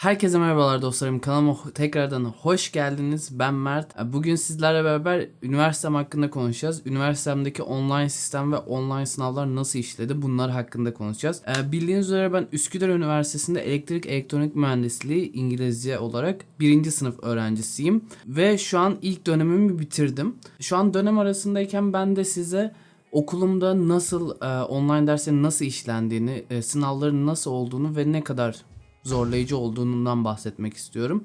Herkese merhabalar dostlarım. Kanalıma tekrardan hoş geldiniz. Ben Mert. Bugün sizlerle beraber üniversitem hakkında konuşacağız. Üniversitemdeki online sistem ve online sınavlar nasıl işledi? Bunlar hakkında konuşacağız. Ee, Bildiğiniz üzere ben Üsküdar Üniversitesi'nde elektrik elektronik mühendisliği İngilizce olarak birinci sınıf öğrencisiyim. Ve şu an ilk dönemimi bitirdim. Şu an dönem arasındayken ben de size okulumda nasıl e, online derslerin nasıl işlendiğini, e, sınavların nasıl olduğunu ve ne kadar zorlayıcı olduğundan bahsetmek istiyorum.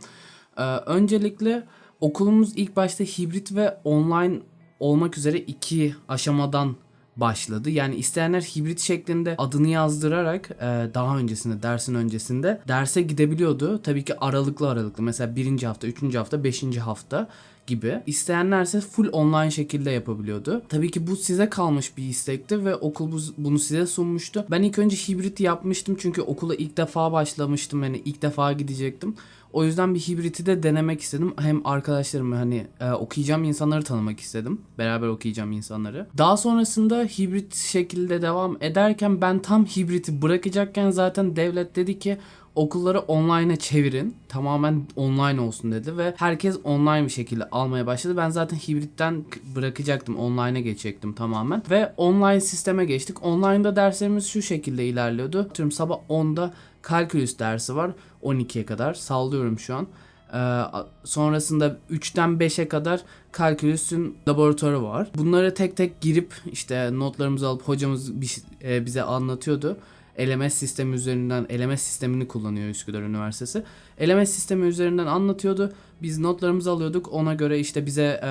Ee, öncelikle okulumuz ilk başta hibrit ve online olmak üzere iki aşamadan başladı. Yani isteyenler hibrit şeklinde adını yazdırarak e, daha öncesinde dersin öncesinde derse gidebiliyordu. Tabii ki aralıklı aralıklı mesela birinci hafta, üçüncü hafta, beşinci hafta gibi. İsteyenlerse full online şekilde yapabiliyordu. Tabii ki bu size kalmış bir istekti ve okul bu- bunu size sunmuştu. Ben ilk önce hibrit yapmıştım çünkü okula ilk defa başlamıştım. Yani ilk defa gidecektim. O yüzden bir hibriti de denemek istedim. Hem arkadaşlarımı hani e, okuyacağım insanları tanımak istedim. Beraber okuyacağım insanları. Daha sonrasında hibrit şekilde devam ederken ben tam hibriti bırakacakken zaten devlet dedi ki okulları online'a çevirin. Tamamen online olsun dedi ve herkes online bir şekilde almaya başladı. Ben zaten hibritten bırakacaktım. Online'a geçecektim tamamen. Ve online sisteme geçtik. Online'da derslerimiz şu şekilde ilerliyordu. Atıyorum sabah 10'da kalkülüs dersi var. 12'ye kadar. Sallıyorum şu an. Ee, sonrasında 3'ten 5'e kadar kalkülüsün laboratuvarı var. Bunları tek tek girip işte notlarımızı alıp hocamız şey- e, bize anlatıyordu. LMS sistemi üzerinden LMS sistemini kullanıyor Üsküdar Üniversitesi. LMS sistemi üzerinden anlatıyordu. Biz notlarımızı alıyorduk. Ona göre işte bize e,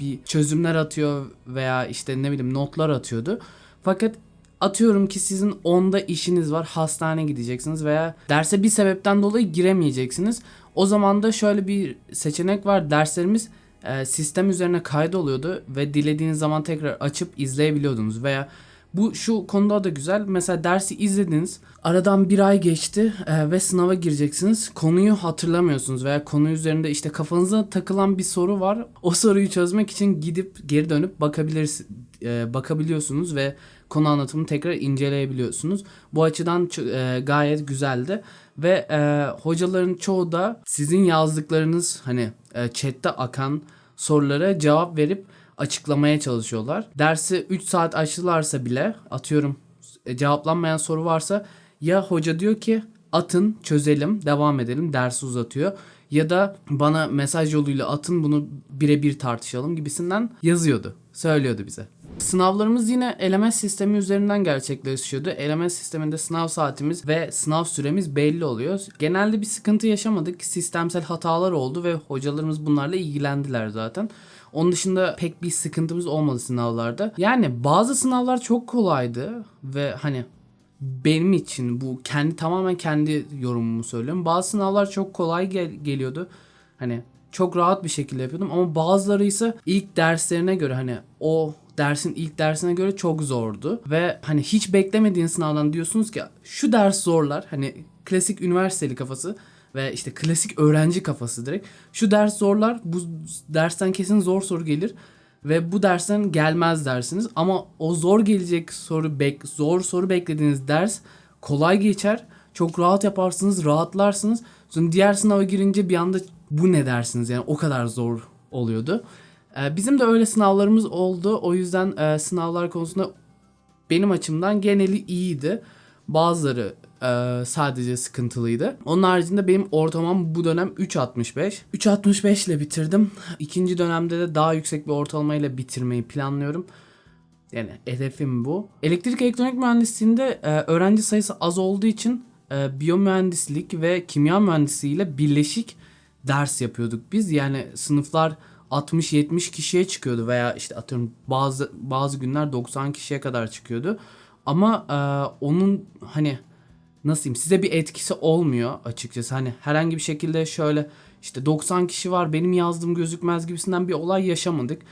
bir çözümler atıyor veya işte ne bileyim notlar atıyordu. Fakat atıyorum ki sizin 10'da işiniz var. Hastaneye gideceksiniz veya derse bir sebepten dolayı giremeyeceksiniz. O zaman da şöyle bir seçenek var. Derslerimiz e, sistem üzerine kaydoluyordu ve dilediğiniz zaman tekrar açıp izleyebiliyordunuz veya bu şu konuda da güzel. Mesela dersi izlediniz. Aradan bir ay geçti e, ve sınava gireceksiniz. Konuyu hatırlamıyorsunuz veya konu üzerinde işte kafanıza takılan bir soru var. O soruyu çözmek için gidip geri dönüp bakabilir e, bakabiliyorsunuz ve konu anlatımını tekrar inceleyebiliyorsunuz. Bu açıdan e, gayet güzeldi ve e, hocaların çoğu da sizin yazdıklarınız hani e, chatte akan sorulara cevap verip açıklamaya çalışıyorlar. Dersi 3 saat açtılarsa bile atıyorum e, cevaplanmayan soru varsa ya hoca diyor ki atın çözelim devam edelim dersi uzatıyor ya da bana mesaj yoluyla atın bunu birebir tartışalım gibisinden yazıyordu söylüyordu bize. Sınavlarımız yine LMS sistemi üzerinden gerçekleşiyordu. LMS sisteminde sınav saatimiz ve sınav süremiz belli oluyor. Genelde bir sıkıntı yaşamadık. Sistemsel hatalar oldu ve hocalarımız bunlarla ilgilendiler zaten. Onun dışında pek bir sıkıntımız olmadı sınavlarda. Yani bazı sınavlar çok kolaydı ve hani benim için bu kendi tamamen kendi yorumumu söylüyorum. Bazı sınavlar çok kolay gel- geliyordu. Hani çok rahat bir şekilde yapıyordum ama bazıları ise ilk derslerine göre hani o dersin ilk dersine göre çok zordu ve hani hiç beklemediğin sınavdan diyorsunuz ki şu ders zorlar hani klasik üniversiteli kafası ve işte klasik öğrenci kafası direkt. Şu ders zorlar bu dersten kesin zor soru gelir ve bu dersten gelmez dersiniz. Ama o zor gelecek soru bek zor soru beklediğiniz ders kolay geçer. Çok rahat yaparsınız rahatlarsınız. Sonra diğer sınava girince bir anda bu ne dersiniz? Yani o kadar zor oluyordu. Ee, bizim de öyle sınavlarımız oldu. O yüzden e, sınavlar konusunda benim açımdan geneli iyiydi. Bazıları e, sadece sıkıntılıydı. Onun haricinde benim ortalamam bu dönem 3.65. 3.65 ile bitirdim. İkinci dönemde de daha yüksek bir ortalamayla bitirmeyi planlıyorum. Yani hedefim bu. Elektrik elektronik mühendisliğinde e, öğrenci sayısı az olduğu için e, biyomühendislik ve kimya mühendisliği ile birleşik ders yapıyorduk biz. Yani sınıflar 60-70 kişiye çıkıyordu veya işte atıyorum bazı bazı günler 90 kişiye kadar çıkıyordu. Ama e, onun hani nasıl diyeyim size bir etkisi olmuyor açıkçası. Hani herhangi bir şekilde şöyle işte 90 kişi var benim yazdığım gözükmez gibisinden bir olay yaşamadık.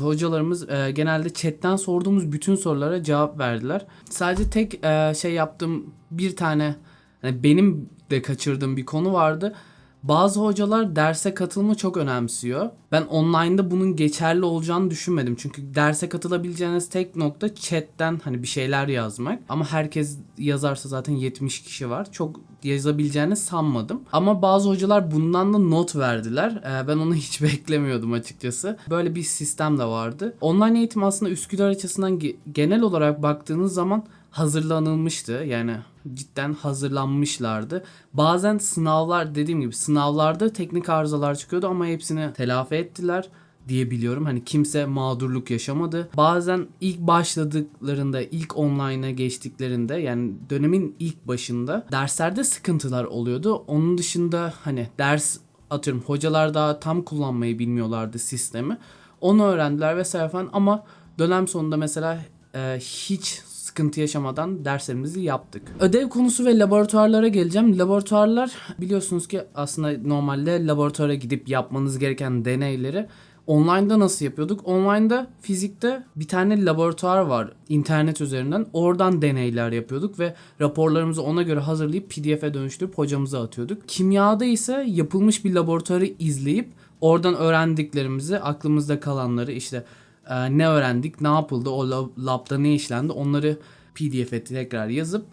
Hocalarımız e, genelde chatten sorduğumuz bütün sorulara cevap verdiler. Sadece tek e, şey yaptığım bir tane hani benim de kaçırdığım bir konu vardı. Bazı hocalar derse katılımı çok önemsiyor. Ben online'da bunun geçerli olacağını düşünmedim. Çünkü derse katılabileceğiniz tek nokta chatten hani bir şeyler yazmak. Ama herkes yazarsa zaten 70 kişi var. Çok yazabileceğini sanmadım. Ama bazı hocalar bundan da not verdiler. Ee, ben onu hiç beklemiyordum açıkçası. Böyle bir sistem de vardı. Online eğitim aslında Üsküdar açısından ge- genel olarak baktığınız zaman hazırlanılmıştı. Yani cidden hazırlanmışlardı. Bazen sınavlar dediğim gibi sınavlarda teknik arızalar çıkıyordu ama hepsini telafi ettiler diye biliyorum. Hani kimse mağdurluk yaşamadı. Bazen ilk başladıklarında, ilk online'a geçtiklerinde yani dönemin ilk başında derslerde sıkıntılar oluyordu. Onun dışında hani ders atıyorum hocalar daha tam kullanmayı bilmiyorlardı sistemi. Onu öğrendiler vesaire falan ama dönem sonunda mesela e, hiç sıkıntı yaşamadan derslerimizi yaptık. Ödev konusu ve laboratuvarlara geleceğim. Laboratuvarlar biliyorsunuz ki aslında normalde laboratuvara gidip yapmanız gereken deneyleri online'da nasıl yapıyorduk? Online'da fizikte bir tane laboratuvar var internet üzerinden. Oradan deneyler yapıyorduk ve raporlarımızı ona göre hazırlayıp PDF'e dönüştürüp hocamıza atıyorduk. Kimyada ise yapılmış bir laboratuvarı izleyip oradan öğrendiklerimizi, aklımızda kalanları işte e, ne öğrendik, ne yapıldı, o lab- labda ne işlendi onları PDF'e tekrar yazıp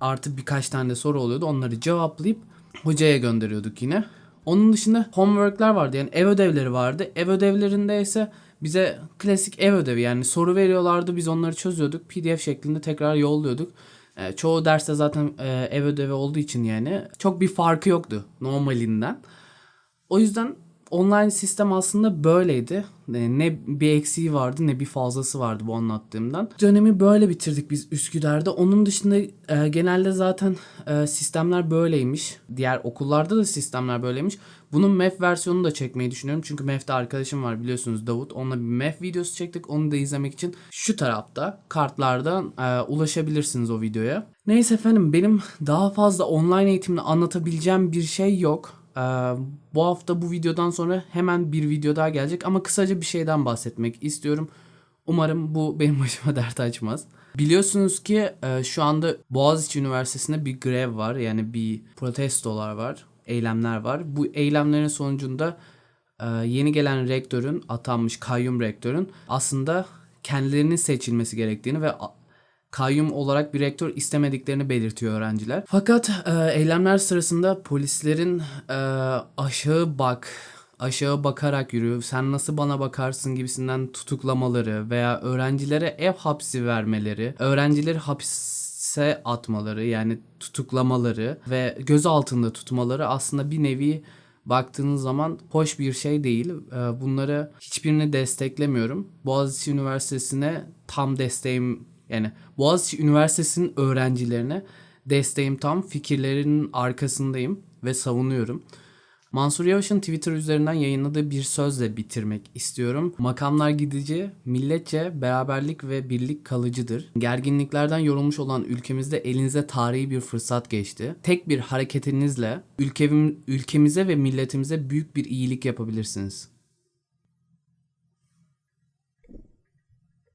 artı birkaç tane soru oluyordu. Onları cevaplayıp hocaya gönderiyorduk yine. Onun dışında homework'lar vardı yani ev ödevleri vardı. Ev ödevlerinde ise bize klasik ev ödevi yani soru veriyorlardı biz onları çözüyorduk. PDF şeklinde tekrar yolluyorduk. E, çoğu derste zaten e, ev ödevi olduğu için yani çok bir farkı yoktu normalinden. O yüzden online sistem aslında böyleydi. E, Ne bir eksiği vardı ne bir fazlası vardı bu anlattığımdan. Dönemi böyle bitirdik biz Üsküdar'da. Onun dışında e, genelde zaten e, sistemler böyleymiş. Diğer okullarda da sistemler böyleymiş. Bunun MEF versiyonunu da çekmeyi düşünüyorum. Çünkü MEF'te arkadaşım var biliyorsunuz Davut. Onunla bir MEF videosu çektik. Onu da izlemek için şu tarafta kartlardan e, ulaşabilirsiniz o videoya. Neyse efendim benim daha fazla online eğitimle anlatabileceğim bir şey yok. Ee, bu hafta bu videodan sonra hemen bir video daha gelecek ama kısaca bir şeyden bahsetmek istiyorum. Umarım bu benim başıma dert açmaz. Biliyorsunuz ki e, şu anda Boğaziçi Üniversitesi'nde bir grev var. Yani bir protestolar var, eylemler var. Bu eylemlerin sonucunda e, yeni gelen rektörün, atanmış kayyum rektörün aslında kendilerinin seçilmesi gerektiğini ve kayyum olarak bir rektör istemediklerini belirtiyor öğrenciler. Fakat e, eylemler sırasında polislerin e, aşağı bak, aşağı bakarak yürü, sen nasıl bana bakarsın gibisinden tutuklamaları veya öğrencilere ev hapsi vermeleri, öğrencileri hapse atmaları yani tutuklamaları ve göz altında tutmaları aslında bir nevi baktığınız zaman hoş bir şey değil. Ee, Bunları hiçbirini desteklemiyorum. Boğaziçi Üniversitesi'ne tam desteğim yani Boğaziçi Üniversitesi'nin öğrencilerine desteğim tam. Fikirlerinin arkasındayım ve savunuyorum. Mansur Yavaş'ın Twitter üzerinden yayınladığı bir sözle bitirmek istiyorum. Makamlar gidici, milletçe beraberlik ve birlik kalıcıdır. Gerginliklerden yorulmuş olan ülkemizde elinize tarihi bir fırsat geçti. Tek bir hareketinizle ülkem, ülkemize ve milletimize büyük bir iyilik yapabilirsiniz.